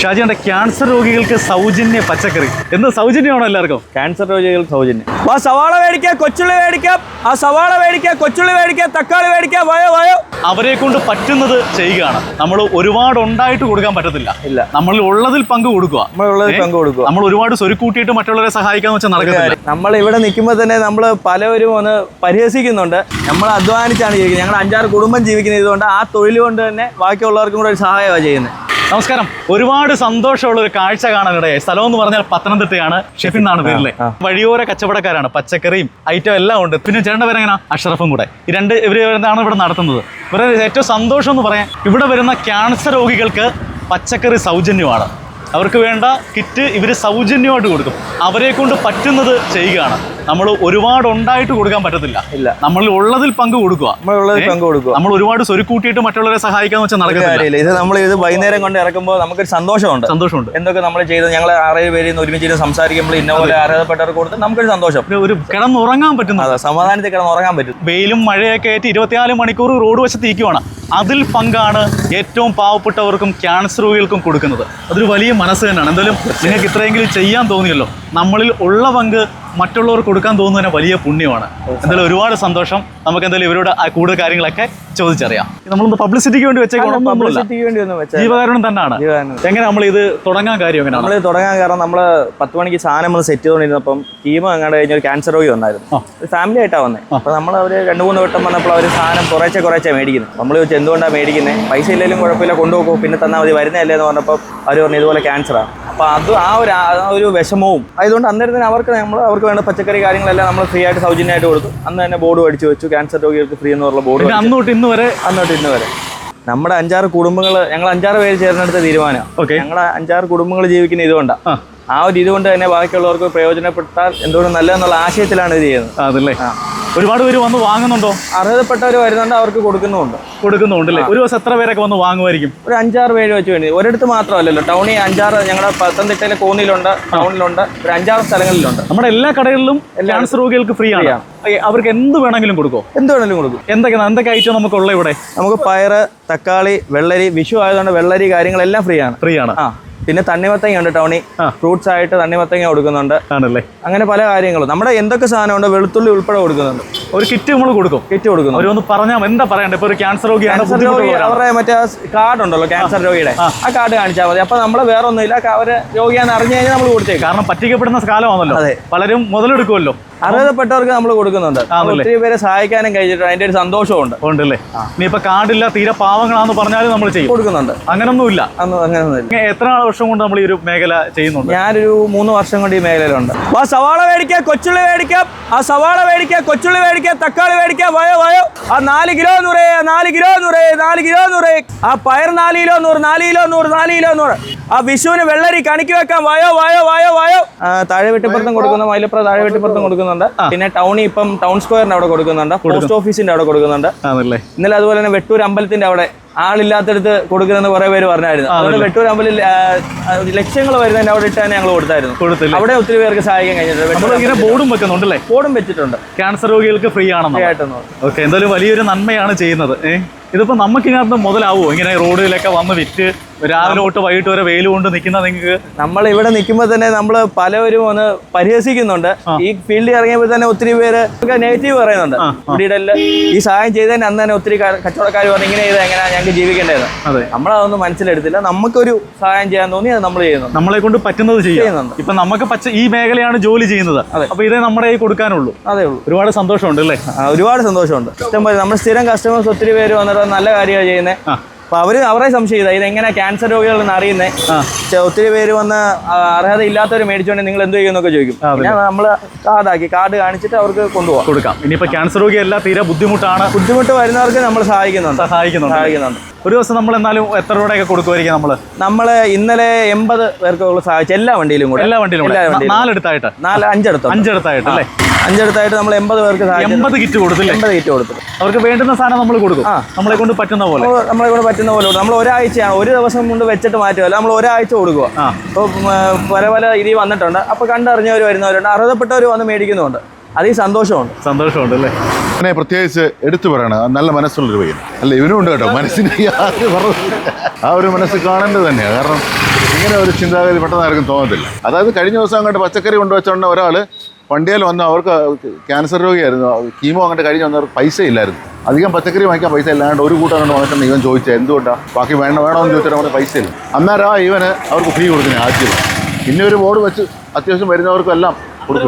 ഷാജിയുടെ ക്യാൻസർ രോഗികൾക്ക് സൗജന്യ പച്ചക്കറി. എന്ന് സൗജന്യമാണോ എല്ലാവർക്കും? ക്യാൻസർ രോഗികൾക്ക് സൗജന്യം. ആ സവാള മേടിക്കുക കൊച്ചുള്ളി മേടിക്കാം. ആ സവാള മേടിക്കുക കൊച്ചുള്ളി മേടിക്കുക തക്കാളി മേടിക്കുക വയോ വയോ. അവരെ കൊണ്ട് പറ്റുന്നത് ചെയ്യുകയാണ്. നമ്മൾ ഒരുപാട് ഉണ്ടായിട്ട് കൊടുക്കാൻ പറ്റത്തില്ല. ഇല്ല. നമ്മൾ ഉള്ളതിൽ പങ്ക് കൊടുക്കുക. നമ്മളുള്ളത്? പങ്ക് കൊടുക്കുക. നമ്മൾ ഒരുപാട് സ്വരുക്കൂട്ടിയിട്ട് മറ്റുള്ളവരെ സഹായിക്കാന്ന് വെച്ചാൽ നടക്കത്തില്ല. നമ്മൾ ഇവിടെ നിൽക്കുമ്പോൾ തന്നെ നമ്മൾ പലവരും ഒന്ന് പരിഹസിക്കുന്നുണ്ട്. നമ്മൾ അധ്വാനിച്ചാണ് ജീവിക്കുന്നത്. ഞങ്ങൾ അഞ്ചാറ് കുടുംബം ജീവിക്കുന്നത്. ഇതുകൊണ്ട് ആ തൊഴിൽ കൊണ്ട് തന്നെ ബാക്കിയുള്ളവർക്കും കൂടെ ഒരു സഹായമാണ് ചെയ്യുന്നത്. നമസ്കാരം. ഒരുപാട് സന്തോഷമുള്ള ഒരു കാഴ്ച കാണാനിടയായി. സ്ഥലം എന്ന് പറഞ്ഞാൽ പത്തനംതിട്ടയാണ്. ഷെഫിൻ എന്നാണ് പേരിലെ. വഴിയോര കച്ചവടക്കാരാണ്. പച്ചക്കറിയും ഐറ്റം എല്ലാം ഉണ്ട്. പിന്നെ ചേട്ടന്റെ പേര് എങ്ങനെ അഷറഫും കൂടെ. ഈ രണ്ട് ഇവർ ഇവിടെ നടത്തുന്നത്? ഇവരെ ഏറ്റവും സന്തോഷം എന്ന് പറയാൻ ഇവിടെ വരുന്ന ക്യാൻസർ രോഗികൾക്ക് പച്ചക്കറി സൗജന്യമാണ്. അവർക്ക് വേണ്ട കിറ്റ് ഇവർ സൗജന്യമായിട്ട് കൊടുക്കും. അവരെ കൊണ്ട് പറ്റുന്നത് ചെയ്യുകയാണ്. നമ്മൾ ഒരുപാട് ഉണ്ടായിട്ട് കൊടുക്കാൻ പറ്റത്തില്ല. ഇല്ല. നമ്മൾ ഉള്ളതിൽ പങ്ക് കൊടുക്കുക. നമ്മൾ ഉള്ളതിൽ പങ്ക് കൊടുക്കുക. നമ്മൾ ഒരുപാട് സ്വരുക്കൂട്ടിയിട്ട് മറ്റുള്ളവരെ സഹായിക്കാന്ന് വെച്ചാൽ നടക്കുന്നില്ല ഇത് നമ്മൾ ഇത് വൈകുന്നേരം കൊണ്ട് ഇറക്കുമ്പോൾ നമുക്കൊരു സന്തോഷമുണ്ട്. സന്തോഷമുണ്ട്. എന്തൊക്കെ നമ്മൾ ചെയ്ത്? ഞങ്ങൾ ആറേഴ് പേര് ഒരുമിച്ച് സംസാരിക്കുമ്പോൾ ഇന്ന പോലെ അർഹതപ്പെട്ടവർക്ക് കൊടുത്ത് നമുക്കൊരു സന്തോഷം. ഒരു- കിടന്ന് കിടന്നുറങ്ങാൻ പറ്റുന്ന സമാധാനത്തിൽ കിടന്ന് ഉറങ്ങാൻ പറ്റും. വെയിലും മഴയൊക്കെ ആയിട്ട് ഇരുപത്തിനാല് മണിക്കൂർ റോഡ് വശത്ത് ഇരിക്കുവാണ്. അതിൽ പങ്കാണ് ഏറ്റവും പാവപ്പെട്ടവർക്കും ക്യാൻസർ രോഗികൾക്കും കൊടുക്കുന്നത്. അതൊരു വലിയ മനസ്സ് തന്നെയാണ്. എന്തായാലും നിങ്ങൾക്ക് ഇത്രയെങ്കിലും ചെയ്യാൻ തോന്നിയല്ലോ. നമ്മളിൽ ഉള്ള പങ്ക് മറ്റുള്ളവർക്ക് കൊടുക്കാൻ തോന്നുന്ന വലിയ പുണ്യമാണ്. എന്തായാലും ഒരുപാട് സന്തോഷം. നമുക്ക് എന്തായാലും ഇവരോട് കൂടുതൽ കാര്യങ്ങളൊക്കെ ചോദിച്ചറിയാം. നമ്മളൊന്ന് പബ്ലിസിറ്റിക്ക് വേണ്ടി ഒന്നും വെച്ചാൽ ജീവകാരണം തന്നെയാണ് എങ്ങനെ നമ്മൾ ഇത് തുടങ്ങാൻ കാര്യം എങ്ങനെയാണ്? നമ്മൾ തുടങ്ങാൻ കാരണം നമ്മൾ പത്ത് മണിക്ക് സാധനം വന്ന് സെറ്റ് ചെയ്തുകൊണ്ടിരുന്നപ്പം ടീം അങ്ങോട്ട് കഴിഞ്ഞ ഒരു ക്യാൻസർ രോഗി വന്നായിരുന്നു. ഒരു ഫാമിലി ആയിട്ടാണ് വന്നത് അപ്പോൾ നമ്മൾ അവർ രണ്ട് മൂന്ന് വട്ടം വന്നപ്പോൾ അവർ സാധനം കുറേശ്ശെ കുറേശ്ശെ മേടിക്കുന്നത് നമ്മൾ ചോദിച്ചു എന്തുകൊണ്ടാണ് മേടിക്കുന്നത് പൈസ ഇല്ലെങ്കിലും കുഴപ്പമില്ല കൊണ്ടുപോകും പിന്നെ തന്നാൽ മതി വരുന്നതല്ലേ എന്ന് പറഞ്ഞപ്പോൾ അവർ പറഞ്ഞു ഇതുപോലെ ക്യാൻസറാണ് അപ്പോൾ അത് ആ ഒരു ആ ഒരു വിഷമവും. അതുകൊണ്ട് അന്നേരം തന്നെ അവർക്ക് നമ്മൾ അവർക്ക് വേണ്ട പച്ചക്കറി കാര്യങ്ങളെല്ലാം നമ്മൾ ഫ്രീ ആയിട്ട് സൗജന്യമായിട്ട് കൊടുത്തു. അന്ന് തന്നെ ബോർഡ് അടിച്ചു വെച്ചു. ക്യാൻസർ രോഗികൾക്ക് ഫ്രീ എന്ന് പറഞ്ഞ ബോർഡ് അന്നോട്ട് അന്ന് ഇന്ന് വരെ? അന്നോട്ട് ഇന്ന് വരെ. നമ്മുടെ അഞ്ചാറ് കുടുംബങ്ങൾ ഞങ്ങൾ അഞ്ചാറ് പേര് ചേർന്നെടുത്ത തീരുമാനമാണ് ഓക്കെ ഞങ്ങളെ അഞ്ചാറ് കുടുംബങ്ങൾ ജീവിക്കുന്ന ഇതുകൊണ്ടാണ് ആ ഒരു ഇതുകൊണ്ട് തന്നെ ബാക്കിയുള്ളവർക്ക് പ്രയോജനപ്പെട്ടാൽ എന്തുകൊണ്ട് നല്ലതെന്നുള്ള ആശയത്തിലാണ് ഇത് ചെയ്യുന്നത്. അതല്ലേ? ഒരുപാട് പേര് വന്ന് വാങ്ങുന്നുണ്ടോ? അർഹതപ്പെട്ടവർ വരുന്നുണ്ട് അവർക്ക് കൊടുക്കുന്നുണ്ട് കൊടുക്കുന്നുണ്ട് അല്ലേ ഒരു ദിവസം എത്ര പേരൊക്കെ വന്ന് വാങ്ങുമായിരിക്കും? ഒരു അഞ്ചാറ് പേര് വെച്ച് വേണ്ടി. ഒരിടത്ത് മാത്രമല്ലല്ലോ. ടൗണിൽ അഞ്ചാറ് ഞങ്ങളുടെ പത്തനംതിട്ടയിലെ കോന്നിയിലുണ്ട് ടൗണിലുണ്ട് ഒരു അഞ്ചാറ് സ്ഥലങ്ങളിലുണ്ട്. നമ്മുടെ എല്ലാ കടകളിലും ക്യാൻസർ രോഗികൾക്ക് ഫ്രീ ആണ്. അവർക്ക് എന്ത് വേണമെങ്കിലും കൊടുക്കും? എന്ത് വേണമെങ്കിലും കൊടുക്കും. എന്തൊക്കെ എന്തൊക്കെ ഐറ്റം നമുക്കുള്ള ഇവിടെ? നമുക്ക് പയറ് തക്കാളി വെള്ളരി വിഷു ആയതുകൊണ്ട് വെള്ളരി കാര്യങ്ങളെല്ലാം ഫ്രീ ആണ്. ഫ്രീ ആണ്. ആ. പിന്നെ തണ്ണിമത്തങ്ങ ഉണ്ട് ടൗണി. ഫ്രൂട്ട്സ് ആയിട്ട് തണ്ണിമത്തങ്ങ കൊടുക്കുന്നുണ്ട്. ആണല്ലേ? അങ്ങനെ പല കാര്യങ്ങളും. നമ്മുടെ എന്തൊക്കെ സാധനമുണ്ട് വെളുത്തുള്ളി ഉൾപ്പെടെ കൊടുക്കുന്നുണ്ട്. ഒരു കിറ്റ് നമ്മൾ കൊടുക്കും. കിറ്റ് കൊടുക്കുന്നു. അവരൊന്ന് പറഞ്ഞാൽ എന്താ പറയണ്ടേ? ഇപ്പൊ ഒരു ക്യാൻസർ രോഗിയാണ് രോഗി അവരുടെ മറ്റേ കാർഡ് ഉണ്ടല്ലോ ക്യാൻസർ രോഗിയുടെ. ആ. കാർഡ് കാണിച്ചാൽ മതി. അപ്പൊ നമ്മൾ വേറെ ഒന്നുമില്ല അവർ രോഗിയാന്ന് അറിഞ്ഞു കഴിഞ്ഞാൽ നമ്മൾ കൊടുത്തേക്കും. കാരണം പറ്റിക്കപ്പെടുന്ന കാലമാണല്ലോ. അതെ. പലരും മുതലെടുക്കുമല്ലോ അർഹതപ്പെട്ടവർക്ക് നമ്മൾ കൊടുക്കുന്നുണ്ട്? ഒത്തിരി പേരെ സഹായിക്കാനും കഴിഞ്ഞിട്ട് അതിന്റെ ഒരു സന്തോഷമുണ്ട് ഉണ്ടല്ലേ? ഇനിയിപ്പോ കാർഡില്ല തീരെ പാവങ്ങളാന്ന് പറഞ്ഞാലും നമ്മൾ ചെയ്യും. കൊടുക്കുന്നുണ്ട്. അങ്ങനൊന്നുമില്ല. അങ്ങനെയൊന്നുമില്ല എത്ര വർഷം കൊണ്ട് നമ്മൾ ഈ ഒരു മേഖല ചെയ്യുന്നുണ്ട്? ഞാനൊരു മൂന്ന് വർഷം കൊണ്ട് ഈ മേഖലയിലുണ്ട്. ആ സവാള മേടിക്കാം കൊച്ചുള്ളി മേടിക്കാം. ആ സവാള മേടിക്കാം കൊച്ചുള്ളി മേടിക്കാം തക്കാളി മേടിക്കാം വയോ വയോ. ആ നാല് കിലോ നൂറ് നാല് കിലോ നൂറ് നാല് കിലോ നൂറ്. ആ പയർ നാല് കിലോ നൂറ് നാല് കിലോ നൂറ് നാല് കിലോ നൂറ്. ആ വിഷുവിന് വെള്ളരി കണിക്ക് വെക്കാം വയോ വയോ വയോ വയോ. താഴെ വെട്ടിപ്പുറത്തും കൊടുക്കുന്ന മൈലപ്പുറം താഴെ വെട്ടിപ്പുറത്തും കൊടുക്കുന്നുണ്ട്. പിന്നെ ടൗണിൽ ഇപ്പം ടൗൺ സ്ക്വയറിന്റെ അവിടെ കൊടുക്കുന്നുണ്ട്. പോസ്റ്റ് ഓഫീസിന്റെ അവിടെ കൊടുക്കുന്നുണ്ട്. ഇന്നലെ അതുപോലെ തന്നെ വെട്ടൂർ അമ്പലത്തിന്റെ അവിടെ ആളില്ലാത്തടത്ത് കൊടുക്കുന്നെന്ന് കുറെ പേര് പറഞ്ഞായിരുന്നു. അതുകൊണ്ട് വെട്ടൂർ അമ്പലിൽ ലക്ഷ്യങ്ങൾ വരുന്നതിന്റെ അവിടെ ഇട്ട് തന്നെ ഞങ്ങൾ കൊടുത്തായിരുന്നു അവിടെ ഒത്തിരി പേർക്ക് സഹായിക്കാൻ കഴിഞ്ഞിട്ടുണ്ട്. ബോർഡും വെക്കുന്നുണ്ട് ഇങ്ങനെ ബോർഡും വെച്ചിട്ടുണ്ട്. ക്യാൻസർ രോഗികൾക്ക് ഫ്രീ ആണെന്ന് ഓക്കെ എന്തായാലും വലിയൊരു നന്മയാണ് ചെയ്യുന്നത്. ഇതിപ്പോ നമുക്ക് ഇതിനകത്ത് മുതലാവോ? ഇങ്ങനെ റോഡിലൊക്കെ വന്ന് വിറ്റ് രാവിലെ തൊട്ട് വൈകിട്ട് വരെ വെയിൽ കൊണ്ട് നിൽക്കുന്ന നിങ്ങൾക്ക് നമ്മൾ ഇവിടെ നിൽക്കുമ്പോൾ തന്നെ നമ്മൾ പലവരും ഒന്ന് പരിഹസിക്കുന്നുണ്ട്. ഈ ഫീൽഡിൽ ഇറങ്ങിയപ്പോൾ തന്നെ ഒത്തിരി പേര് നെഗറ്റീവ് പറയുന്നുണ്ട്. ഇവിടെ ഈ സഹായം ചെയ്തതിന് അന്ന് തന്നെ ഒത്തിരി കച്ചവടക്കാർ പറഞ്ഞു ഇങ്ങനെ ചെയ്താൽ എങ്ങനെയാണ് ഞങ്ങൾക്ക് ജീവിക്കേണ്ടത്? നമ്മളതൊന്നും മനസ്സിലെടുത്തില്ല. നമുക്കൊരു സഹായം ചെയ്യാൻ തോന്നി അത് നമ്മൾ ചെയ്യുന്നു നമ്മളെ കൊണ്ട് പറ്റുന്നത് ചെയ്യാം. ചെയ്യുന്നുണ്ട്. ഇപ്പൊ നമുക്ക് പച്ച ഈ മേഖലയാണ് ജോലി ചെയ്യുന്നത്. അപ്പൊ ഇതേ നമ്മുടെ കയ്യിൽ കൊടുക്കാനുള്ളൂ. അതേ ഉള്ളൂ. ഒരുപാട് സന്തോഷമുണ്ട് അല്ലേ? ഒരുപാട് സന്തോഷമുണ്ട്. ഇഷ്ടംപോലെ നമ്മൾ സ്ഥിരം കസ്റ്റമേഴ്സ് ഒത്തിരി പേര് വന്നിട്ട് നല്ല കാര്യമാണ് ചെയ്യുന്നത് അപ്പൊ അവർ അവരെ സംശയം ഇത് ഇതെങ്ങനെ ക്യാൻസർ രോഗികളെന്ന് അറിയുന്നത്. ഒത്തിരി പേര് വന്ന് അർഹത ഇല്ലാത്തവർ മേടിച്ചോണ്ട് നിങ്ങൾ എന്ത് ചെയ്യുന്നൊക്കെ ചോദിക്കും. നമ്മൾ. പിന്നെ നമ്മൾ കാർഡാക്കി കാർഡ് കാണിച്ചിട്ട് അവർക്ക് കൊണ്ടുപോകാം കൊടുക്കാം. ഇനിയിപ്പോ ക്യാൻസർ രോഗിയല്ല തീരെ ബുദ്ധിമുട്ടാണ്. ബുദ്ധിമുട്ട് വരുന്നവർക്ക് നമ്മൾ സഹായിക്കുന്നുണ്ട്. സഹായിക്കുന്നുണ്ട്. സഹായിക്കുന്നുണ്ട്. ഒരു ദിവസം നമ്മൾ എന്നാലും എത്ര രൂപയൊക്കെ കൊടുക്കുമായിരിക്കും നമ്മൾ? നമ്മൾ ഇന്നലെ എൺപത് പേർക്ക് സഹായിച്ചു എല്ലാ വണ്ടിയിലും കൂടെ. എല്ലാ വണ്ടിയിലും. നാലെടുത്തായിട്ട്? നാല് അഞ്ചെടുത്ത് അഞ്ചെടുത്തായിട്ട് അല്ലേ? അഞ്ചെടുത്തായിട്ട് നമ്മൾ എൺപത് പേർക്ക് എൺപത് കിറ്റ് കൊടുത്തില്ലേ? എൺപത് കിറ്റ് കൊടുത്തു. അവർക്ക് വേണ്ടുന്ന സാധനം നമ്മൾ കൊടുക്കും. നമ്മളെ കൊണ്ട് പറ്റുന്ന പോലെ. നമ്മളെ കൂടെ പറ്റുന്ന പോലെ നമ്മൾ ഒരാഴ്ചയാണ് ഒരു ദിവസം കൊണ്ട് വെച്ചിട്ട് മാറ്റുമല്ല നമ്മൾ ഒരാഴ്ച കൊടുക്കുക ആ. അപ്പോൾ പല പല രീതി വന്നിട്ടുണ്ട്. അപ്പോൾ കണ്ടറിഞ്ഞവർ വരുന്നവരുണ്ട്. അർഹതപ്പെട്ടവർ വന്ന് മേടിക്കുന്നുണ്ട് അതിൽ സന്തോഷമുണ്ട്. സന്തോഷമുണ്ട് അല്ലേ? അങ്ങനെ പ്രത്യേകിച്ച് എടുത്തു പറയണ നല്ല മനസ്സുള്ളൊരു പയ്യൻ അല്ല ഇവനും ഉണ്ട് കേട്ടോ. മനസ്സിന് ആ ഒരു മനസ്സ് കാണേണ്ടത് തന്നെയാണ് കാരണം ഇങ്ങനെ ഒരു ചിന്താഗതി പെട്ടെന്ന് ആർക്കും തോന്നത്തില്ല. അതായത് കഴിഞ്ഞ ദിവസം അങ്ങോട്ട് പച്ചക്കറി കൊണ്ടുവച്ചോണ്ട ഒരാൾ വണ്ടിയിൽ വന്ന് അവർക്ക് ക്യാൻസർ രോഗിയായിരുന്നു. കീമോ അങ്ങോട്ട് കഴിഞ്ഞ് വന്നവർക്ക് പൈസ ഇല്ലായിരുന്നു. അധികം പച്ചക്കറി വാങ്ങിക്കാൻ പൈസ ഇല്ലാണ്ട് ഒരു കൂട്ടം കൊണ്ട് വന്നിട്ടുണ്ട് ഇവൻ ചോദിച്ചത് എന്തുകൊണ്ടാണ് ബാക്കി വേണോ വേണമെന്ന് ചോദിച്ചാൽ അവർക്ക് പൈസ ഇല്ല. അന്നേരം ആ ഇവന് അവർക്ക് ഫ്രീ കൊടുക്കുന്നത് ആദ്യം. പിന്നെ ഒരു ബോർഡ് വെച്ച് അത്യാവശ്യം വരുന്നവർക്കെല്ലാം കൊടുക്കുക